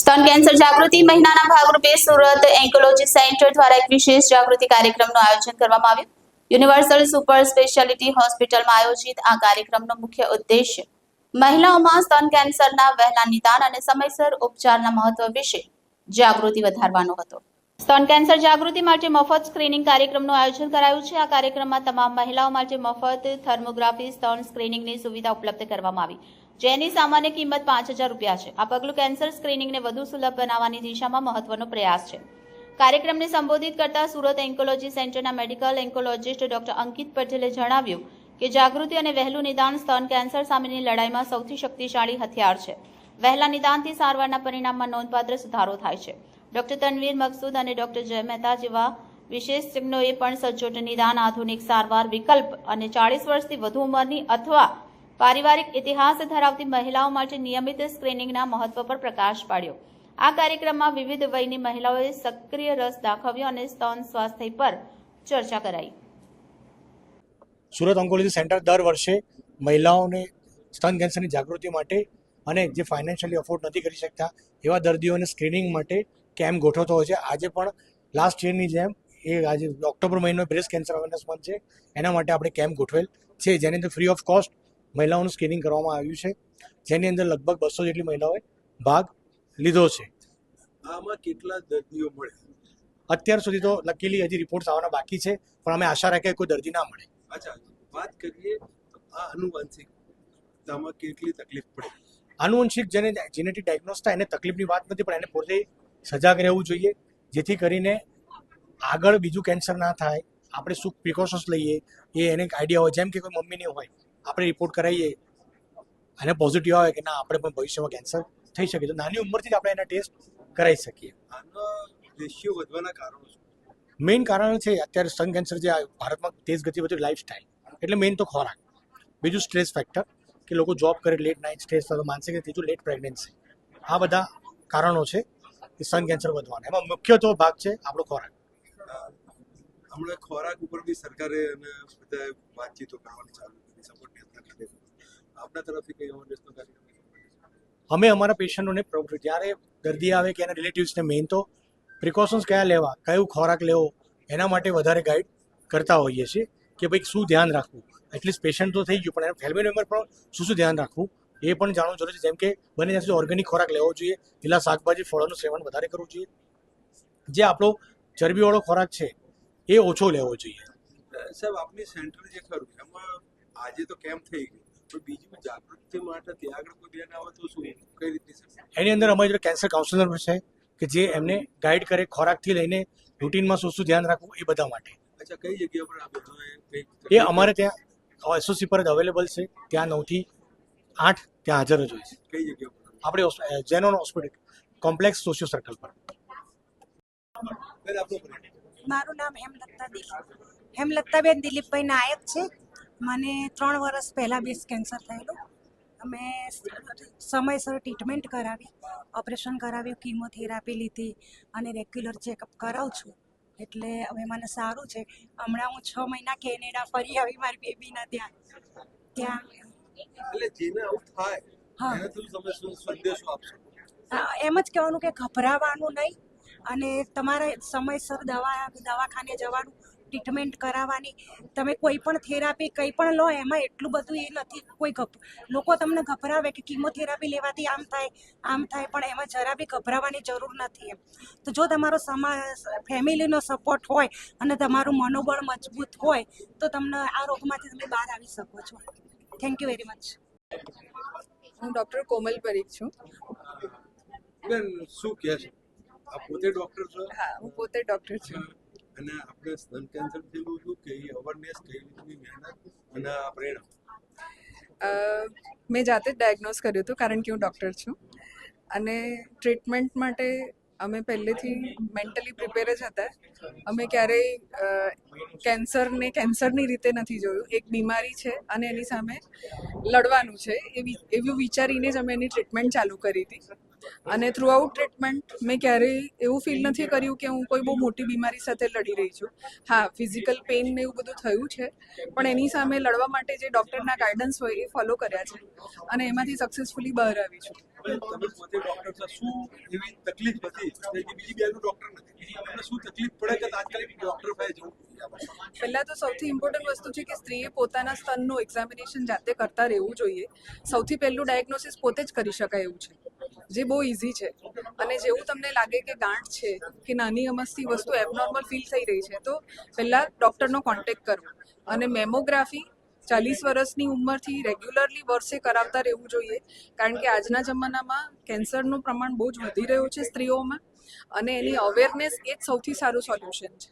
સ્તન કેન્સર જાગૃતિ મહિનાના ભાગરૂપે સુરત એન્કોલોજી સેન્ટર દ્વારા એક વિશેષ જાગૃતિ કાર્યક્રમનું આયોજન કરવામાં આવ્યું. યુનિવર્સલ સુપર સ્પેશિયાલિટી હોસ્પિટલમાં આયોજિત આ કાર્યક્રમનો મુખ્ય ઉદ્દેશ્ય મહિલાઓમાં સ્તન કેન્સરના વહેલા નિદાન અને સમયસર ઉપચારના મહત્વ વિશે જાગૃતિ વધારવાનો હતો. સ્તન કેન્સર જાગૃતિ માટે મફત સ્ક્રીનિંગ કાર્યક્રમનું આયોજન કરાયું છે. આ કાર્યક્રમમાં તમામ મહિલાઓ માટે મફત થર્મોગ્રાફી, સ્તન સ્ક્રીનિંગની સુવિધા ઉપલબ્ધ કરવામાં આવી. જેની સામાન્ય કિંમત પાંચ હજાર રૂપિયા છે. આ પગલું કેન્સર સ્ક્રીનિંગને વધુ સુલભ બનાવવાની દિશામાં મહત્વનો પ્રયાસ છે. કાર્યક્રમને સંબોધિત કરતા સુરત એન્કોલોજી સેન્ટરના મેડિકલ એન્કોલોજીસ્ટ ડોક્ટર અંકિત પટેલે જણાવ્યું કે જાગૃતિ અને વહેલું નિદાન સ્તન કેન્સર સામેની લડાઈમાં સૌથી શક્તિશાળી હથિયાર છે. વહેલા નિદાનથી સારવારના પરિણામમાં નોંધપાત્ર સુધારો થાય છે. ડોક્ટર તનવીર મકસૂદ અને ડોક્ટર જય મહેતા જેવા વિશેષજ્ઞોએ પણ સચોટ નિદાન, આધુનિક સારવાર વિકલ્પ અને ચાળીસ વર્ષથી વધુ ઉંમરની અથવા પારિવારિક ઇતિહાસ ધરાવતી મહિલાઓ માટે નિયમિત સ્ક્રીનિંગના મહત્વ પર પ્રકાશ પાડ્યો. આ કાર્યક્રમમાં વિવિધ વયની મહિલાઓએ સક્રિય રસ દાખવ્યો અને સ્તન સ્વાસ્થ્ય પર ચર્ચા કરાઈ. સુરત ઓન્કોલોજી સેન્ટર દર વર્ષે મહિલાઓને સ્તન કેન્સરની જાગૃતિ માટે અને જે ફાઇનાન્શિયલી અફોર્ડ નથી કરી શકતા એવા દર્દીઓને સ્ક્રીનિંગ માટે કેમ્પ ગોઠવતો હોય છે. આજે પણ લાસ્ટ યરની જેમ એ આજે ઓક્ટોબર મહિનો બ્રેસ્ટ કેન્સર અવેરનેસ મંથ છે. એના માટે આપણે કેમ્પ ગોઠવેલ છે. જેની અંદર ફ્રી ઓફ કોસ્ટ મહિલાઓનું સ્ક્રીનિંગ કરવામાં આવ્યું છે જેની અંદર લગભગ બસો જેટલી મહિલાઓએ ભાગ લીધો છે. આમાં કેટલા દર્દીઓ મળે? અત્યાર સુધી તો લકીલી હજી રિપોર્ટ્સ આવવાના બાકી છે પણ અમે આશા રાખીએ કોઈ દર્દી ના મળે. અચ્છા વાત કરીએ આ આનુવંશિકતામાં કેટલી તકલીફ પડે? આનુવંશિક જેને જેનેટિક ડાયગ્નોસ થાય એને તકલીફની વાત નથી પણ એને પોતે સજાગ રહેવું જોઈએ જેથી કરીને આગળ બીજું કેન્સર ના થાય આપણે શું પ્રિકોશન્સ લઈએ એ એને આઈડિયા હોય. જેમ કે કોઈ મમ્મીને હોય આપણે રિપોર્ટ કરાવીએ અને પોઝિટિવ આવે કે ના આપણે પણ ભવિષ્યમાં કેન્સર થઈ શકે તો નાની ઉંમરથી જ આપણે એના ટેસ્ટ કરાવી શકીએ. આનો રેશિયો વધવાના કારણો મેઇન કારણ છે અત્યારે સ્તન કેન્સર જે ભારતમાં તેજ ગતિ વધુ લાઈફસ્ટાઈલ એટલે મેઇન તો ખોરાક. બીજું સ્ટ્રેસ ફેક્ટર કે લોકો જોબ કરે લેટ નાઇટ સ્ટ્રેસ થતો માનસિક ત્રીજું લેટ પ્રેગ્નન્સી આ બધા કારણો છે કે સ્તન કેન્સર વધવાના. એમાં મુખ્ય તો ભાગ છે આપણો ખોરાક. હમણાં ખોરાક ઉપર બી સરકારે અને બધા વાતચીતો કરવાની ચાલુ કરી. સપોર્ટ નેતા ખાતે આપણા તરફથી કઈ અવેરનેસનો કાર્યક્રમ અમે અમારા પેશન્ટોને પ્રવૃત્તિ જ્યારે દર્દી આવે કે એના રિલેટિવ્સને મેઇન તો પ્રિકોશન્સ કયા લેવા? કયું ખોરાક લેવો? એના માટે વધારે ગાઈડ કરતા હોઈએ છીએ કે ભાઈ શું ધ્યાન રાખવું? એટલીસ્ટ પેશન્ટ તો થઈ ગયું, પણ એના ફેમિલી મેમ્બર પણ શું શું ધ્યાન રાખવું? એ પણ જાણવું જરૂરી છે. જેમ કે બને ત્યાં ઓર્ગેનિક ખોરાક લેવો જોઈએ. લીલા શાકભાજી, ફળોનું સેવન વધારે કરવું જોઈએ. જે આપણો ચરબીવાળો ખોરાક છે એ ઓછો લેવો જોઈએ. સાહેબ આપની સેન્ટર જે ખરું એમાં આજે તો કેમ થઈ ગયું? પણ બીજી જાગૃતિ માટે ત્યાં આગળ કોઈ ધ્યાન આવે તો શું? કઈ રીતની એની અંદર અમારી જોડે કેન્સર કાઉન્સિલર છે કે જે એમને ગાઈડ કરે ખોરાકથી લઈને રૂટીનમાં શું શું ધ્યાન રાખવું એ બધા માટે. અચ્છા કઈ જગ્યા પર આ એ અમારે ત્યાં એસઓસી પર જ અવેલેબલ છે ત્યાં નવથી આઠ ત્યાં હાજર જ હોય છે. કઈ જગ્યા આપણે xenon hospital complex socio circle પર. મારું નામ હેમલતા દિલીપ. હેમલતાબેન દિલીપભાઈ નાયક છે. મને ત્રણ વર્ષ પહેલાં બેસ કેન્સર થયેલું. અમે સમયસર ટ્રીટમેન્ટ કરાવી ઓપરેશન કરાવ્યું કીમોથેરાપી લીધી અને રેગ્યુલર ચેકઅપ કરાવું છું. એટલે હવે મને સારું છે. હમણાં હું છ મહિના કેનેડા ફરી આવી મારી બેબીના ત્યાં. ત્યાં હા. એમ જ કહેવાનું કે ગભરાવાનું નહીં. અને તમારે સમયસર દવા દવાખાને જવાનું ટ્રીટમેન્ટ કરાવવાની. તમે કોઈ પણ થેરાપી કંઈ પણ લો એમાં એટલું બધું એ નથી કોઈ ગભ લોકો તમને ગભરાવે કે કિમોથેરાપી લેવાથી આમ થાય આમ થાય પણ એમાં જરા બી ગભરાવાની જરૂર નથી એમ. તો જો તમારો સમા ફેમિલીનો સપોર્ટ હોય અને તમારું મનોબળ મજબૂત હોય તો તમને આ રોગમાંથી તમે બહાર આવી શકો છો. થેન્ક યુ વેરી મચ હું ડૉક્ટર કોમલ પરીખ છું. બેન શું કહે છે? પોતે ડોક્ટર છો? હા હું પોતે ડોક્ટર છું. અને આપણે સ્તન કેન્સર થયેલું હતું કે અવેરનેસ કઈ રીતની મહેનત અને પ્રેરણા મેં જાતે જ ડાયગ્નોઝ કર્યું હતું કારણ કે હું ડૉક્ટર છું. અને ટ્રીટમેન્ટ માટે અમે પહેલેથી મેન્ટલી પ્રિપેર જ હતા. અમે ક્યારેય કેન્સરને કેન્સરની રીતે નથી જોયું. એક બીમારી છે અને એની સામે લડવાનું છે. એવી એવું વિચારીને જ અમે એની ટ્રીટમેન્ટ ચાલુ કરી હતી. અને થ્રુઆઉટ ટ્રીટમેન્ટ મેં ક્યારેય એવું ફીલ નથી કર્યું કે હું કોઈ બહુ મોટી બીમારી સાથે લડી રહી છું. હા ફિઝિકલ પેઇન ને એવું બધું થયું છે પણ એની સામે લડવા માટે જે ડૉક્ટરના ગાઈડન્સ હોય એ ફોલો કર્યા છે અને એમાંથી સક્સેસફુલી બહાર આવી છું. પહેલાં તો સૌથી ઇમ્પોર્ટન્ટ વસ્તુ છે કે સ્ત્રીએ પોતાના સ્તનનું એક્ઝામિનેશન જાતે કરતા રહેવું જોઈએ. સૌથી પહેલું ડાયગ્નોસિસ પોતે જ કરી શકાય એવું છે. જે બહુ ઇઝી છે. અને જેવું તમને લાગે કે ગાંઠ છે, કે નાની અમસ્તી વસ્તુ એબનોર્મલ ફીલ થઈ રહી છે, તો પહેલાં ડૉક્ટરનો કોન્ટેક્ટ કરવો અને મેમોગ્રાફી ચાલીસ વર્ષની ઉંમરથી રેગ્યુલરલી વર્ષે કરાવતા રહેવું જોઈએ, કારણ કે આજના જમાનામાં કેન્સરનું પ્રમાણ બહુ જ વધી રહ્યું છે સ્ત્રીઓમાં. અને એની અવેરનેસ એ જ સૌથી સારું સોલ્યુશન છે.